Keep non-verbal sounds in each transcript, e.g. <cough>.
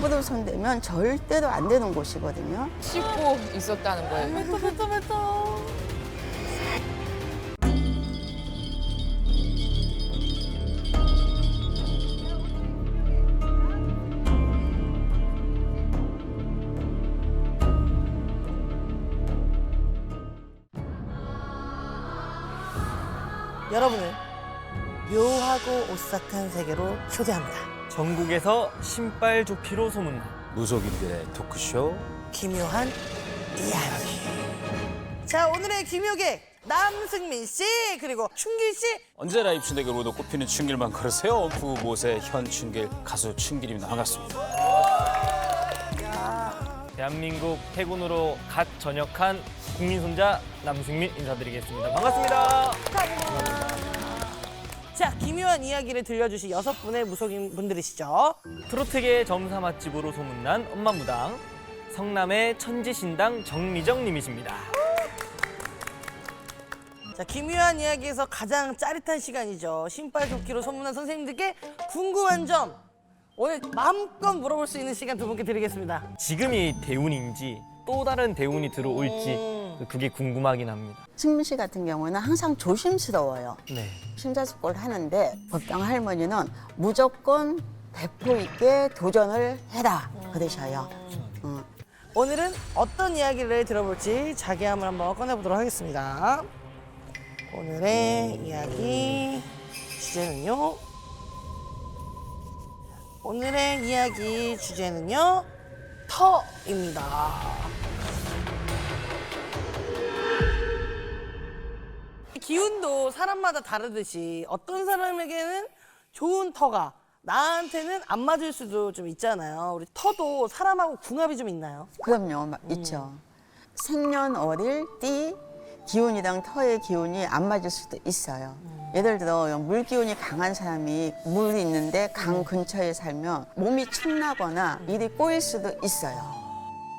함부로 손대면 절대로 안 되는 곳이거든요. 씻고 있었다는 거예요. 뱉어 뱉어 뱉어. 여러분을 묘하고 오싹한 세계로 초대합니다. 전국에서 신발 조피로 소문난 무속인들의 토크쇼 기묘한 이야기. 자 오늘의 기묘객 남승민 씨 그리고 춘길 씨 언제나 입시 대결로도 꼽히는 춘길만 걸으세요 부모세 현춘길 가수 춘길이 나갔습니다 대한민국 해군으로 갓 전역한 국민 손자 남승민 인사드리겠습니다. 반갑습니다. 자 기묘한 이야기를 들려주실 여섯 분의 무속인 분들이시죠. 트로트계 점사 맛집으로 소문난 엄마무당 성남의 천지신당 정미정님이십니다. 자 기묘한 이야기에서 가장 짜릿한 시간이죠. 신발 돕기로 소문난 선생님들께 궁금한 점 오늘 마음껏 물어볼 수 있는 시간 두 분께 드리겠습니다. 지금이 대운인지 또 다른 대운이 들어올지 그게 궁금하긴 합니다. 승민 씨 같은 경우는 항상 조심스러워요. 네. 심사숙고를 하는데 법당 할머니는 무조건 배포 있게 도전을 해라 그러셔요. 어. 오늘은 어떤 이야기를 들어볼지 자기함을 한번 꺼내보도록 하겠습니다. 오늘의 이야기 주제는요. 오늘의 이야기 주제는요. 터입니다. 기운도 사람마다 다르듯이 어떤 사람에게는 좋은 터가 나한테는 안 맞을 수도 좀 있잖아요. 우리 터도 사람하고 궁합이 좀 있나요? 그럼요, 마- 있죠. 생년월일, 띠, 기운이랑 터의 기운이 안 맞을 수도 있어요. 예를 들어 물 기운이 강한 사람이 물이 있는데 강 근처에 살면 몸이 축나거나 일이 꼬일 수도 있어요.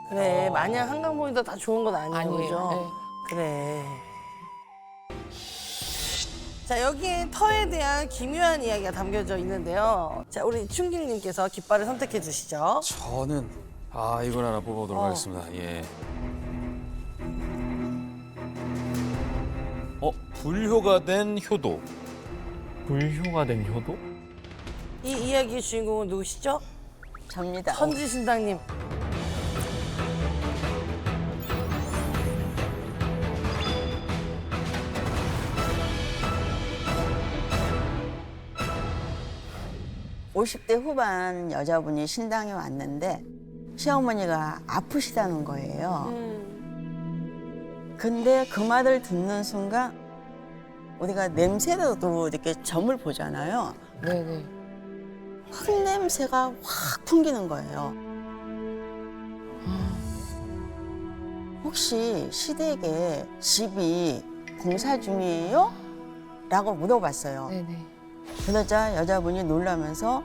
그래 마냥 한강 보인다 다 좋은 건 아니에요 아니에요. 그죠? 그래 자 여기에 터에 대한 기묘한 이야기가 담겨져 있는데요 자 우리 춘길님께서 깃발을 선택해 주시죠 저는 아 이걸 하나 뽑아보도록 어. 하겠습니다 예. 어 불효가 된 효도 불효가 된 효도? 이 이야기의 주인공은 누구시죠? 접니다. 천지신당님 오십 대 후반 여자분이 신당에 왔는데 시어머니가 아프시다는 거예요. 근데 그 말을 듣는 순간 우리가 냄새로도 이렇게 점을 보잖아요. 네네. 흙 냄새가 확 풍기는 거예요. 혹시 시댁에 집이 공사 중이에요? 라고 물어봤어요. 네네. 그러자 여자분이 놀라면서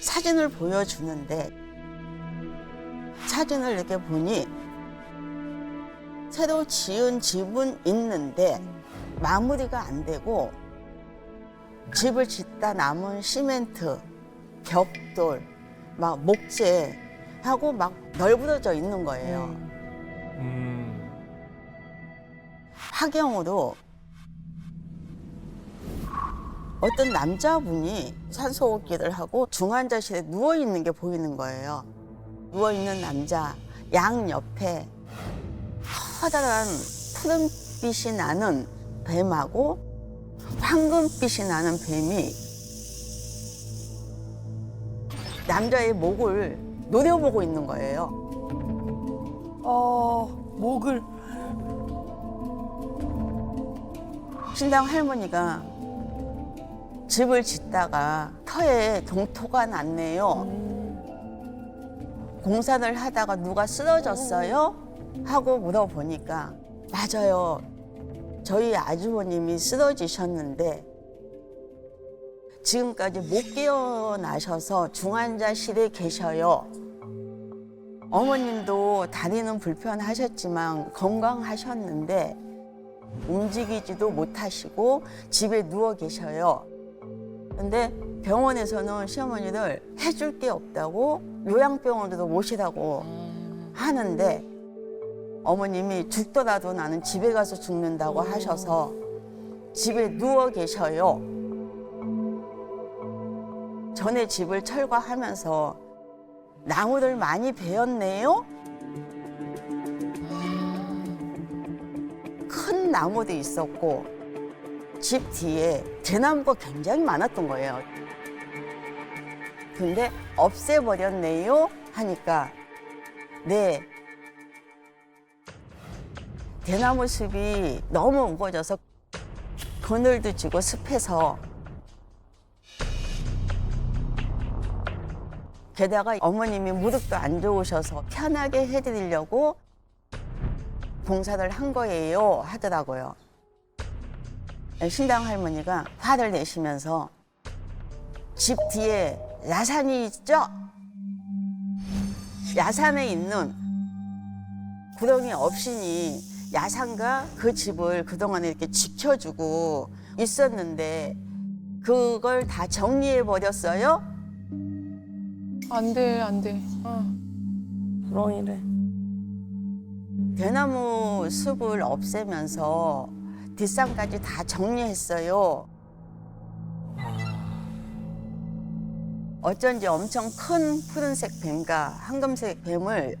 사진을 보여주는데 사진을 이렇게 보니 새로 지은 집은 있는데 마무리가 안 되고 집을 짓다 남은 시멘트, 벽돌, 막 목재 하고 막 널브러져 있는 거예요. 음. 화경으로 어떤 남자분이 산소호흡기를 하고 중환자실에 누워 있는 게 보이는 거예요. 누워 있는 남자 양 옆에 커다란 푸른빛이 나는 뱀하고 황금빛이 나는 뱀이 남자의 목을 노려보고 있는 거예요. 어 목을 신당 할머니가 집을 짓다가 터에 동토가 났네요. 공사를 하다가 누가 쓰러졌어요? 하고 물어보니까 맞아요. 저희 아주버님이 쓰러지셨는데 지금까지 못 깨어나셔서 중환자실에 계셔요. 어머님도 다리는 불편하셨지만 건강하셨는데 움직이지도 못하시고 집에 누워 계셔요. 근데 병원에서는 시어머니들 해줄 게 없다고 요양병원으로 모시라고 하는데 어머님이 죽더라도 나는 집에 가서 죽는다고 하셔서 집에 누워 계셔요. 전에 집을 철거하면서 나무를 많이 베었네요. 큰 나무도 있었고 집 뒤에 대나무가 굉장히 많았던 거예요. 근데 없애버렸네요 하니까 네 대나무 숲이 너무 우거져서 그늘도 지고 습해서 게다가 어머님이 무릎도 안 좋으셔서 편하게 해드리려고 봉사를 한 거예요 하더라고요. 신당 할머니가 화를 내시면서 집 뒤에 야산이 있죠? 야산에 있는 구덩이 없이니 야산과 그 집을 그동안에 이렇게 지켜주고 있었는데 그걸 다 정리해 버렸어요. 안 돼, 안 돼. 어. 부렁이래. 대나무 숲을 없애면서 뒷산까지 다 정리했어요. 어쩐지 엄청 큰 푸른색 뱀과 황금색 뱀을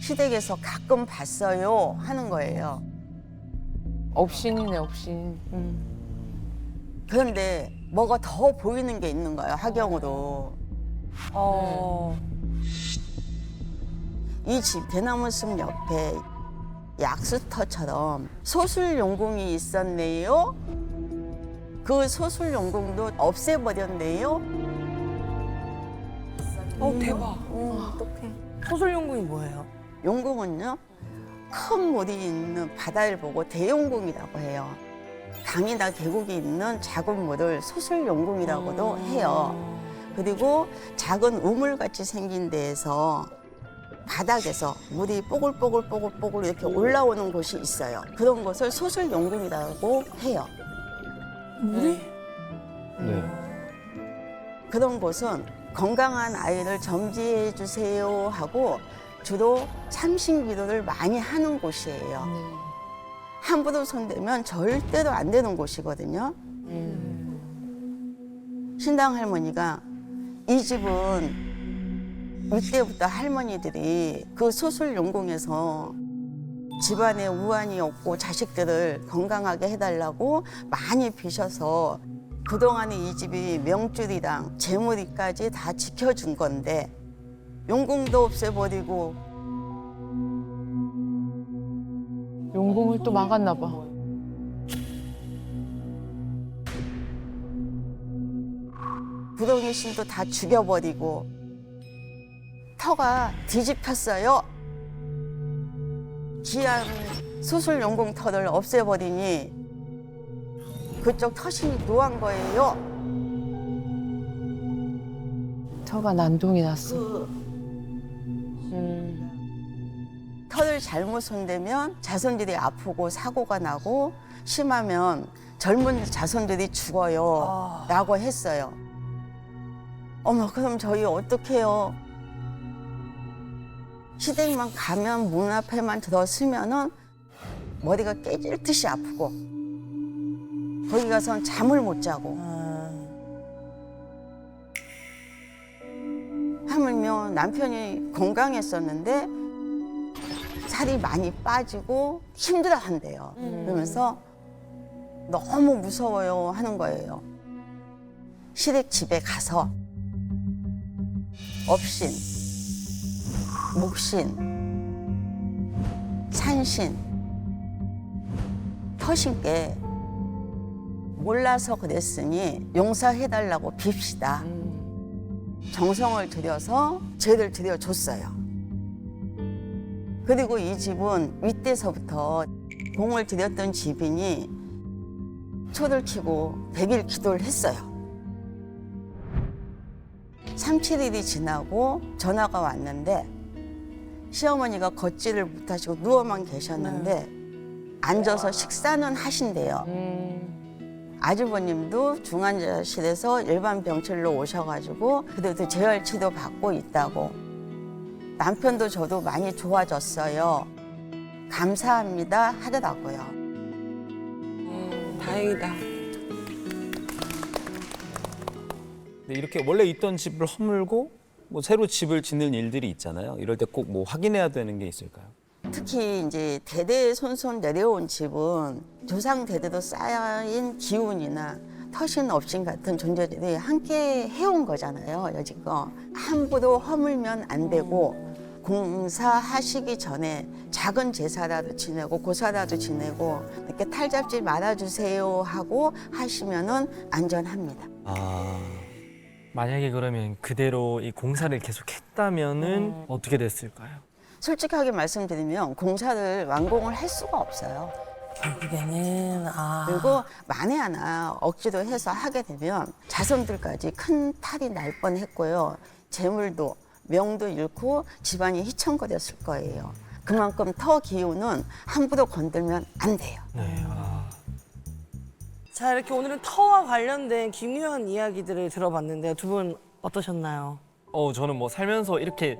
시댁에서 가끔 봤어요 하는 거예요. 업신이네, 업신. 그런데 뭐가 더 보이는 게 있는 거예요 하경으로. 어. 이 집 대나무 숲 옆에 약수터처럼 소술 용궁이 있었네요. 그 소술 용궁도 없애버렸네요. 어 대박. 소설용궁이 뭐예요? 용궁은요 큰 물이 있는 바다를 보고 대용궁이라고 해요. 강이나 계곡이 있는 작은 물을 소술 용궁이라고도 해요. 그리고 작은 우물같이 생긴 데에서 바닥에서 물이 뽀글뽀글뽀글뽀글 이렇게 올라오는 곳이 있어요. 그런 곳을 소술 용궁이라고 해요. 물이? 네. 그런 곳은 건강한 아이를 점지해 주세요 하고 주로 참신 기도를 많이 하는 곳이에요. 함부로 손대면 절대로 안 되는 곳이거든요. 신당 할머니가 이 집은 이때부터 할머니들이 그 소술 용궁에서 집안에 우환이 없고 자식들을 건강하게 해달라고 많이 비셔서 그동안에 이 집이 명줄이랑 재물이까지 다 지켜준 건데 용궁도 없애버리고 용궁을 또 막았나 봐. 구덩이 신도 다 죽여버리고 터가 뒤집혔어요. 귀한 수술 용궁 터를 없애버리니 그쪽 터신이 노한 거예요. 터가 난동이 났어. 털을 잘못 손대면 자손들이 아프고 사고가 나고 심하면 젊은 자손들이 죽어요. 라고 했어요. 어머, 그럼 저희 어떡해요? 시댁만 가면 문 앞에만 들어서면은 머리가 깨질 듯이 아프고 거기 가선 잠을 못 자고 하물며 남편이 건강했었는데 살이 많이 빠지고 힘들어 한대요. 그러면서 너무 무서워요 하는 거예요. 시댁 집에 가서 업신, 목신, 산신, 터신께 몰라서 그랬으니 용서해달라고 빕시다. 정성을 들여서 죄를 드려줬어요. 그리고 이 집은 윗대서부터 공을 들였던 집이니 초를 키고 백일 기도를 했어요. 3, 7일이 지나고 전화가 왔는데 시어머니가 걷지를 못하시고 누워만 계셨는데 앉아서 식사는 하신대요. 아주버님도 중환자실에서 일반 병실로 오셔가지고 그래도 재활치도 받고 있다고 남편도 저도 많이 좋아졌어요. 감사합니다 하더라고요. 다행이다. 근데 이렇게 원래 있던 집을 허물고 뭐 새로 집을 짓는 일들이 있잖아요. 이럴 때 꼭 뭐 확인해야 되는 게 있을까요? 특히 이제 대대 손손 내려온 집은 조상 대대도 쌓인 기운이나 터신 업신 같은 존재들이 함께 해온 거잖아요 여지껏 함부로 허물면 안 되고 공사하시기 전에 작은 제사라도 지내고 고사라도 지내고 이렇게 탈잡지 말아주세요 하고 하시면은 안전합니다. 아, 만약에 그러면 그대로 이 공사를 계속했다면은 어떻게 됐을까요? 솔직하게 말씀드리면 공사를 완공을 할 수가 없어요. 결국에는 아. 그리고 만에 하나 억지로 해서 하게 되면 자손들까지 큰 탈이 날 뻔했고요. 재물도 명도 잃고 집안이 휘청거렸을 거예요. 그만큼 터 기운은 함부로 건들면 안 돼요. 네. 아. 자 이렇게 오늘은 터와 관련된 기묘한 이야기들을 들어봤는데요. 두 분 어떠셨나요? 어 저는 뭐 살면서 이렇게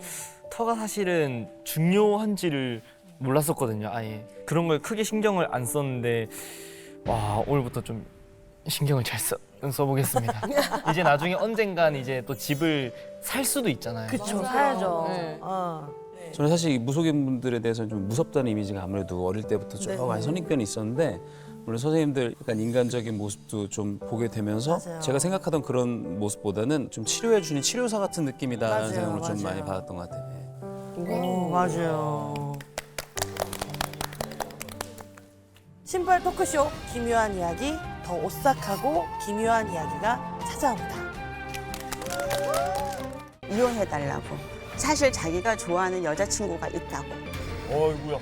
터가 사실은 중요한지를 몰랐었거든요. 아예 그런 걸 크게 신경을 안 썼는데 와 오늘부터 좀 신경을 잘 써, 써보겠습니다. <laughs> 이제 나중에 언젠간 이제 또 집을 살 수도 있잖아요. 그쵸 사야죠. 네. 어. 저는 사실 이 무속인 분들에 대해서는 좀 무섭다는 이미지가 아무래도 어릴 때부터 좀 네. 많이 선입견이 있었는데 물론 선생님들 약간 인간적인 모습도 좀 보게 되면서 맞아요. 제가 생각하던 그런 모습보다는 좀 치료해 주는 치료사 같은 느낌이다라는 맞아요, 생각을 좀 맞아요. 많이 받았던 것 같아요. 예. 오, 맞아요. 신발 토크쇼 기묘한 이야기 더 오싹하고 기묘한 이야기가 찾아옵니다. 이혼해달라고. 사실 자기가 좋아하는 여자친구가 있다고. 어이구야.